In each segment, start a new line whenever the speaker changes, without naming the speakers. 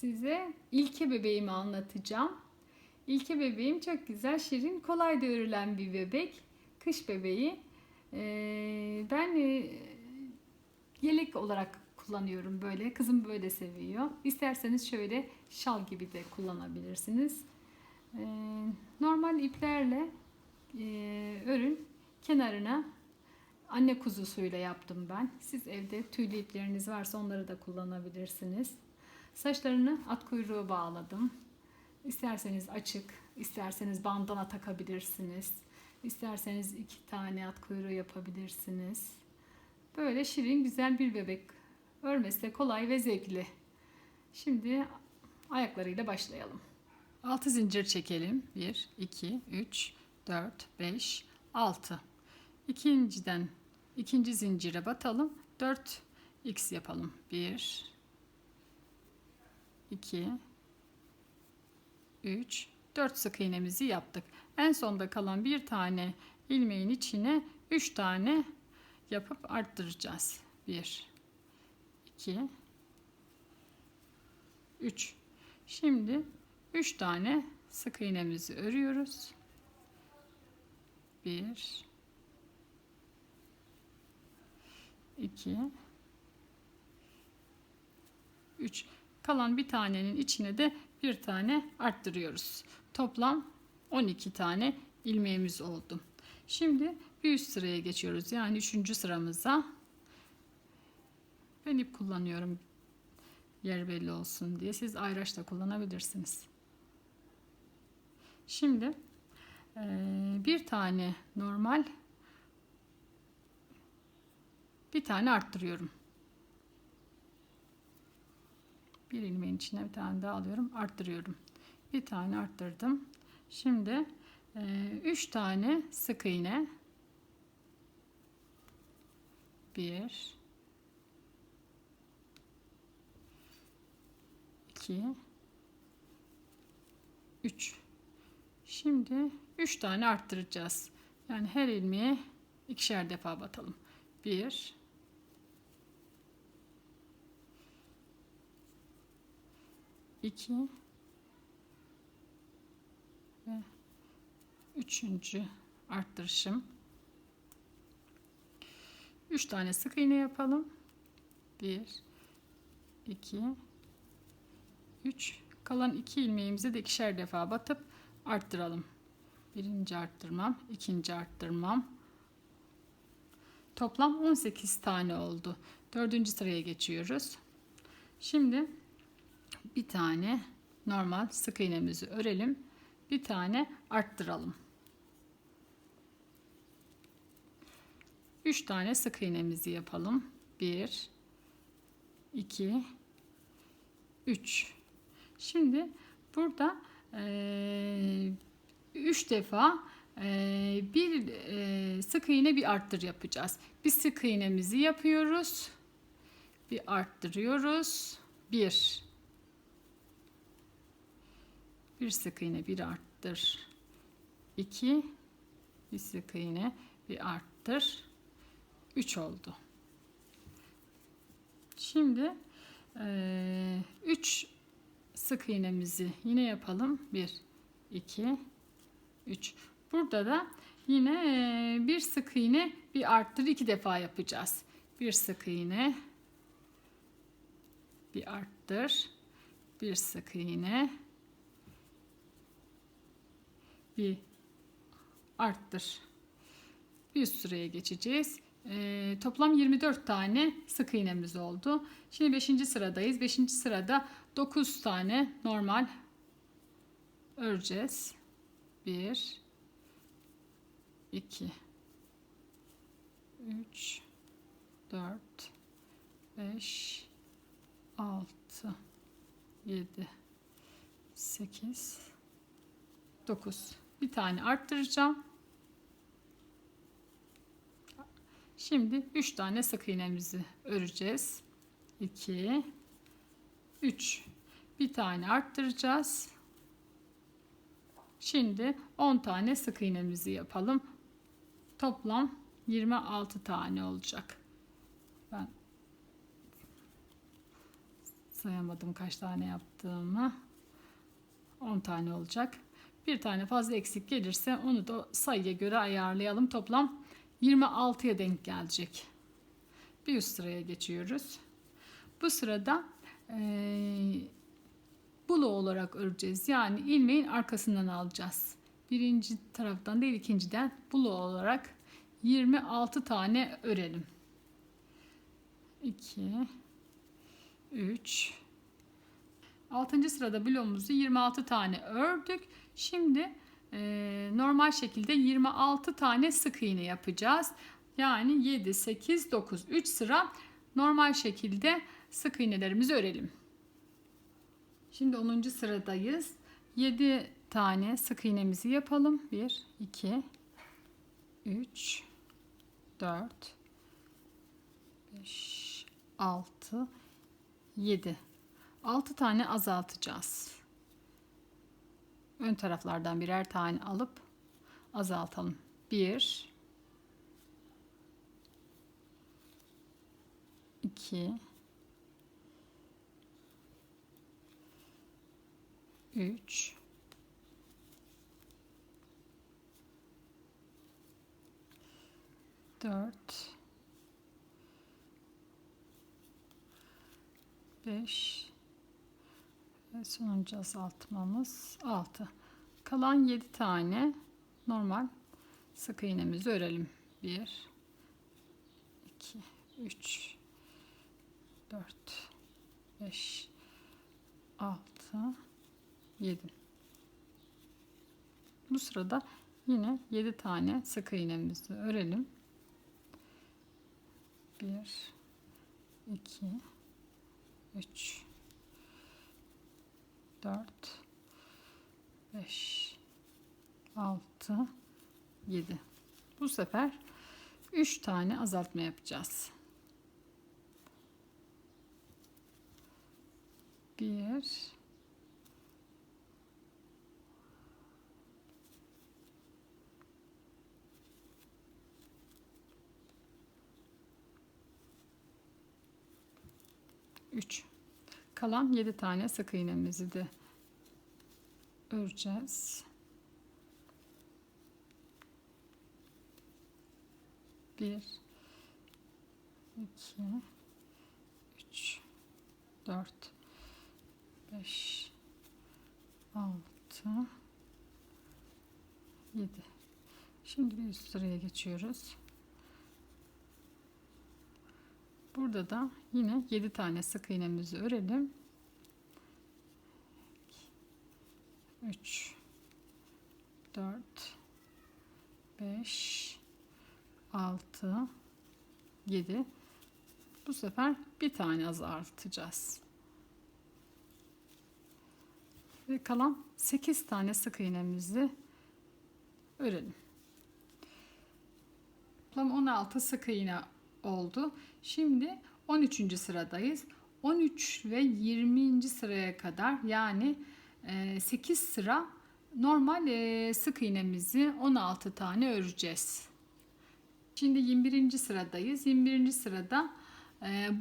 size ilke bebeğimi anlatacağım. İlke bebeğim çok güzel, şirin, kolay da örülen bir bebek. Kış bebeği. Ee, ben e, yelek olarak kullanıyorum böyle. Kızım böyle seviyor. İsterseniz şöyle şal gibi de kullanabilirsiniz. Ee, normal iplerle e, örün kenarına anne kuzusuyla yaptım ben. Siz evde tüylü ipleriniz varsa onları da kullanabilirsiniz. Saçlarını at kuyruğu bağladım. İsterseniz açık, isterseniz bandana takabilirsiniz. İsterseniz iki tane at kuyruğu yapabilirsiniz. Böyle şirin güzel bir bebek. Örmesi de kolay ve zevkli. Şimdi ayaklarıyla başlayalım. 6 zincir çekelim. 1, 2, 3, 4, 5, 6. İkinciden ikinci zincire batalım. 4 x yapalım. 1 2 3 4 sık iğnemizi yaptık. En sonda kalan bir tane ilmeğin içine 3 tane yapıp arttıracağız. 1 2 3 Şimdi 3 tane sık iğnemizi örüyoruz. 1 2 3 kalan bir tanenin içine de bir tane arttırıyoruz. Toplam 12 tane ilmeğimiz oldu. Şimdi bir üst sıraya geçiyoruz. Yani üçüncü sıramıza ben ip kullanıyorum yer belli olsun diye. Siz ayraç da kullanabilirsiniz. Şimdi eee, bir tane normal bir tane arttırıyorum. Bir ilmeğin içine bir tane daha alıyorum. Arttırıyorum. Bir tane arttırdım. Şimdi 3 tane sık iğne. 1 2 3 Şimdi 3 tane arttıracağız. Yani her ilmeğe ikişer defa batalım. 1 2 ve üçüncü arttırışım. 3 tane sık iğne yapalım. 1 2 3 kalan iki ilmeğimizi de ikişer defa batıp arttıralım. Birinci arttırmam, ikinci arttırmam. Toplam 18 tane oldu. Dördüncü sıraya geçiyoruz. Şimdi bir tane normal sık iğnemizi örelim. Bir tane arttıralım. 3 tane sık iğnemizi yapalım. 1 2 3 Şimdi burada 3 defa e, bir e, sık iğne bir arttır yapacağız. Bir sık iğnemizi yapıyoruz. Bir arttırıyoruz. 1 bir sık iğne bir arttır. 2 bir sık iğne bir arttır. 3 oldu. Şimdi 3 sık iğnemizi yine yapalım. 1 2 3 burada da yine bir sık iğne bir arttır iki defa yapacağız. Bir sık iğne bir arttır. Bir sık iğne bir arttır. Bir üst sıraya geçeceğiz. Ee, toplam 24 tane sık iğnemiz oldu. Şimdi 5. sıradayız. 5. sırada 9 tane normal öreceğiz. 1 2 3 4 5 6 7 8 9 bir tane arttıracağım. Şimdi 3 tane sık iğnemizi öreceğiz. 2 3 bir tane arttıracağız. Şimdi 10 tane sık iğnemizi yapalım. Toplam 26 tane olacak. Ben Sayamadım kaç tane yaptığımı. 10 tane olacak. Bir tane fazla eksik gelirse onu da sayıya göre ayarlayalım. Toplam 26'ya denk gelecek. Bir üst sıraya geçiyoruz. Bu sırada eee bulu olarak öreceğiz. Yani ilmeğin arkasından alacağız. Birinci taraftan değil ikinciden bulu olarak 26 tane örelim. 2 3 6. sırada bloğumuzu 26 tane ördük. Şimdi e, normal şekilde 26 tane sık iğne yapacağız. Yani 7, 8, 9, 3 sıra normal şekilde sık iğnelerimizi örelim. Şimdi 10. sıradayız. 7 tane sık iğnemizi yapalım. 1, 2, 3, 4, 5, 6, 7. 6 tane azaltacağız. Ön taraflardan birer tane alıp azaltalım. 1 2 3 4 5 ve sonuncu azaltmamız 6. Kalan 7 tane normal sık iğnemizi örelim. 1 2 3 4 5 6 7 Bu sırada yine 7 tane sık iğnemizi örelim. 1 2 3 4 5 6 7 Bu sefer 3 tane azaltma yapacağız. 1 3 kalan 7 tane sık iğnemizi de öreceğiz. 1 2 3 4 5 6 7 Şimdi bir üst sıraya geçiyoruz. Burada da yine 7 tane sık iğnemizi örelim. 3 4 5 6 7 Bu sefer bir tane azaltacağız. Ve kalan 8 tane sık iğnemizi örelim. Toplam 16 sık iğne oldu. Şimdi 13. sıradayız. 13 ve 20. sıraya kadar yani 8 sıra normal sık iğnemizi 16 tane öreceğiz. Şimdi 21. sıradayız. 21. sırada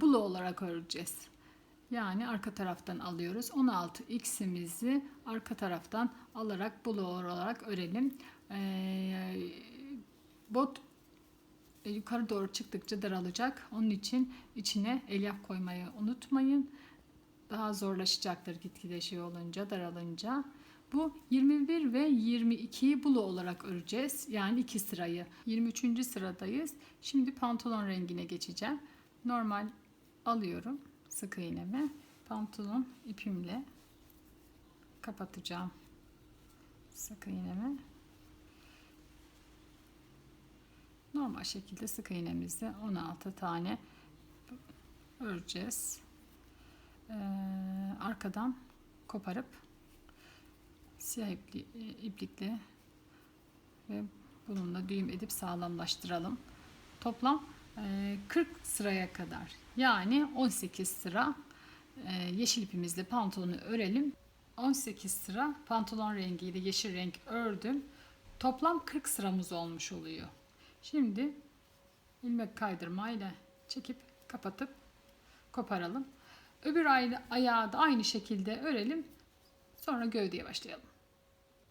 bulu olarak öreceğiz. Yani arka taraftan alıyoruz. 16 x'imizi arka taraftan alarak bulu olarak örelim. Bot e, yukarı doğru çıktıkça daralacak. Onun için içine elyaf koymayı unutmayın. Daha zorlaşacaktır gitgide şey olunca, daralınca. Bu 21 ve 22'yi bulu olarak öreceğiz. Yani iki sırayı. 23. sıradayız. Şimdi pantolon rengine geçeceğim. Normal alıyorum sık iğnemi. Pantolon ipimle kapatacağım sık iğnemi. Normal şekilde sık iğnemizle 16 tane öreceğiz. Ee, arkadan koparıp siyah ipli, iplikle ve bununla düğüm edip sağlamlaştıralım. Toplam e, 40 sıraya kadar yani 18 sıra e, yeşil ipimizle pantolonu örelim. 18 sıra pantolon rengiyle yeşil renk ördüm. Toplam 40 sıramız olmuş oluyor. Şimdi ilmek kaydırmayla çekip kapatıp koparalım. Öbür ay- ayağı da aynı şekilde örelim. Sonra gövdeye başlayalım.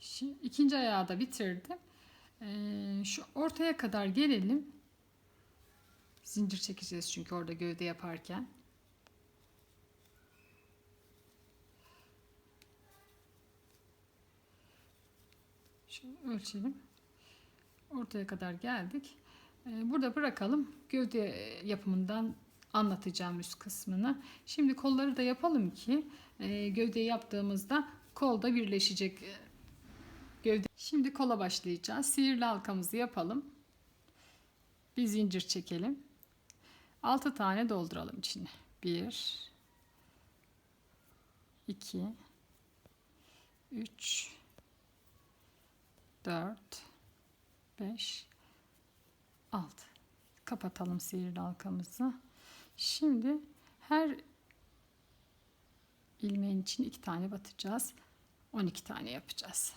Şimdi ikinci ayağı da bitirdim. Ee, şu ortaya kadar gelelim. Zincir çekeceğiz çünkü orada gövde yaparken. Şöyle ölçelim. Ortaya kadar geldik. Ee, Burada bırakalım. Gövde yapımından anlatacağım üst kısmını. Şimdi kolları da yapalım ki e, gövdeyi yaptığımızda kolda birleşecek e, gövde. Şimdi kola başlayacağız. Sihirli halkamızı yapalım. Bir zincir çekelim. 6 tane dolduralım içine. 1 2 3 4 5 6 kapatalım sihirli halkamızı. Şimdi her ilmeğin için iki tane batacağız. 12 tane yapacağız.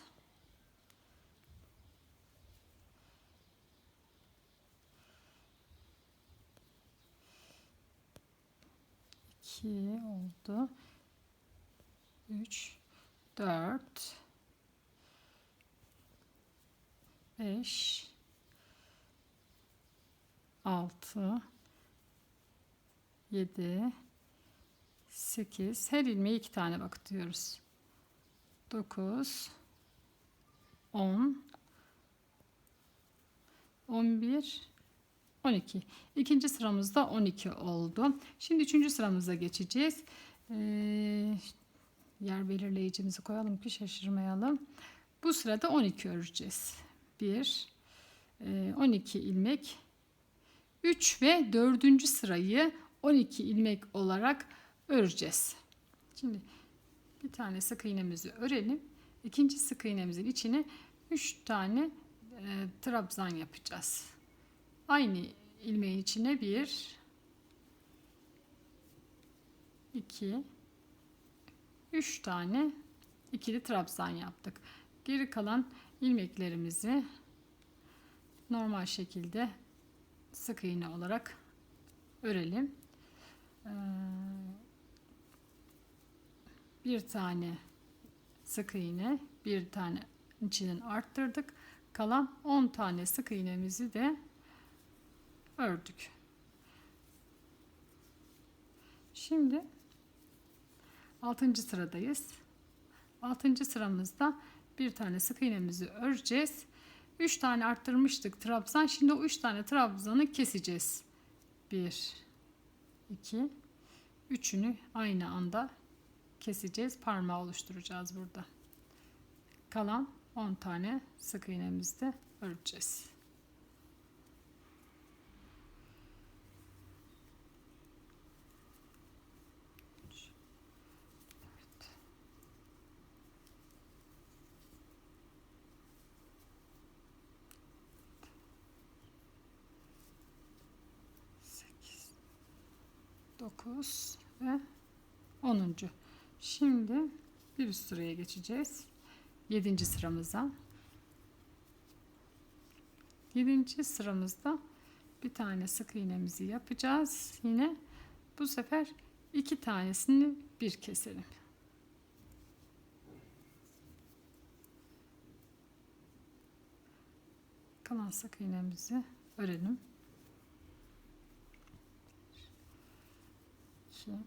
İki oldu. Üç dört 5 6 7 8 her ilmeğe iki tane bakıyoruz. 9 10 11 12. İkinci sıramızda 12 oldu. Şimdi üçüncü sıramıza geçeceğiz. Ee, yer belirleyicimizi koyalım ki şaşırmayalım. Bu sırada 12 öreceğiz. 1 12 e, ilmek 3 ve 4. sırayı 12 ilmek olarak öreceğiz. Şimdi bir tane sık iğnemizi örelim. İkinci sık iğnemizin içine 3 tane e, trabzan yapacağız. Aynı ilmeğin içine 1 2 3 tane ikili trabzan yaptık. Geri kalan ilmeklerimizi normal şekilde sık iğne olarak örelim. Ee, bir tane sık iğne, bir tane içinin arttırdık. Kalan 10 tane sık iğnemizi de ördük. Şimdi 6. sıradayız. 6. sıramızda bir tane sık iğnemizi öreceğiz. 3 tane arttırmıştık trabzan. Şimdi o 3 tane trabzanı keseceğiz. 1 2 üçünü aynı anda keseceğiz. Parmağı oluşturacağız burada. Kalan 10 tane sık iğnemizi de öreceğiz. 9 ve 10. Şimdi bir üst sıraya geçeceğiz. 7. sıramıza. 7. sıramızda bir tane sık iğnemizi yapacağız. Yine bu sefer iki tanesini bir keselim. Kalan sık iğnemizi örelim. 2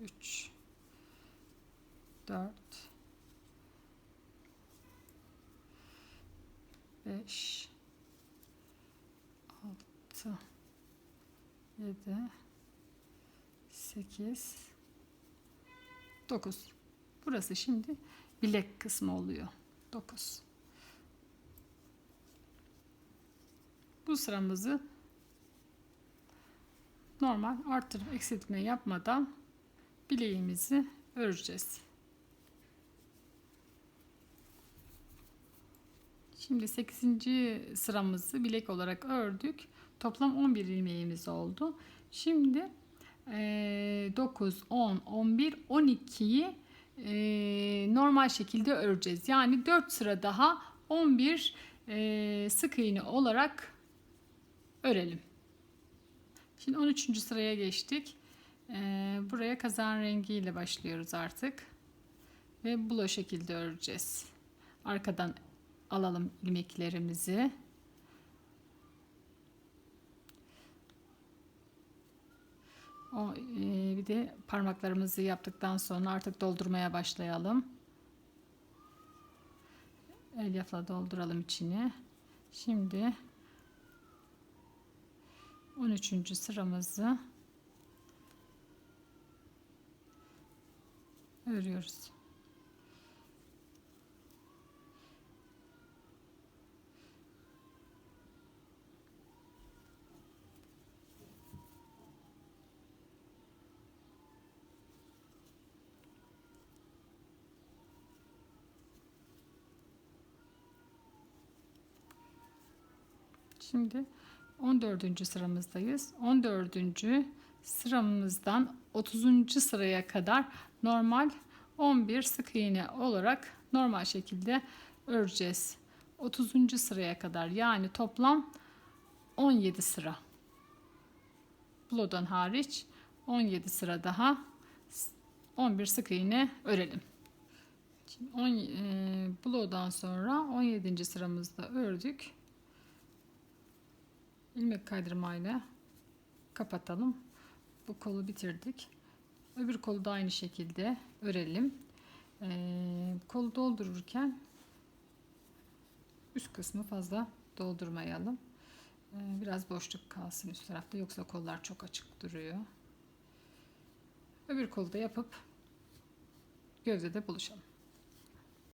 3 4 5 6 7 8 9 Burası şimdi bilek kısmı oluyor. 9 Bu sıramızı normal artırıp eksiltme yapmadan bileğimizi öreceğiz. Şimdi 8. sıramızı bilek olarak ördük. Toplam 11 ilmeğimiz oldu. Şimdi 9, 10, 11, 12'yi normal şekilde öreceğiz. Yani 4 sıra daha 11 e, sık iğne olarak örelim. Şimdi 13. sıraya geçtik. Ee, buraya kazan rengiyle başlıyoruz artık. Ve bu şekilde öreceğiz. Arkadan alalım ilmeklerimizi. O, e, bir de parmaklarımızı yaptıktan sonra artık doldurmaya başlayalım. Elyafla dolduralım içini. Şimdi 13. sıramızı örüyoruz. Şimdi 14. sıramızdayız. 14. sıramızdan 30. sıraya kadar normal 11 sık iğne olarak normal şekilde öreceğiz. 30. sıraya kadar yani toplam 17 sıra. Blodan hariç 17 sıra daha 11 sık iğne örelim. Şimdi 10 e, blodan sonra 17. sıramızda ördük ilmek kaydırmayla kapatalım. Bu kolu bitirdik. Öbür kolu da aynı şekilde örelim. Ee, kolu doldururken üst kısmı fazla doldurmayalım. Ee, biraz boşluk kalsın üst tarafta yoksa kollar çok açık duruyor. Öbür kolu da yapıp gövdede buluşalım.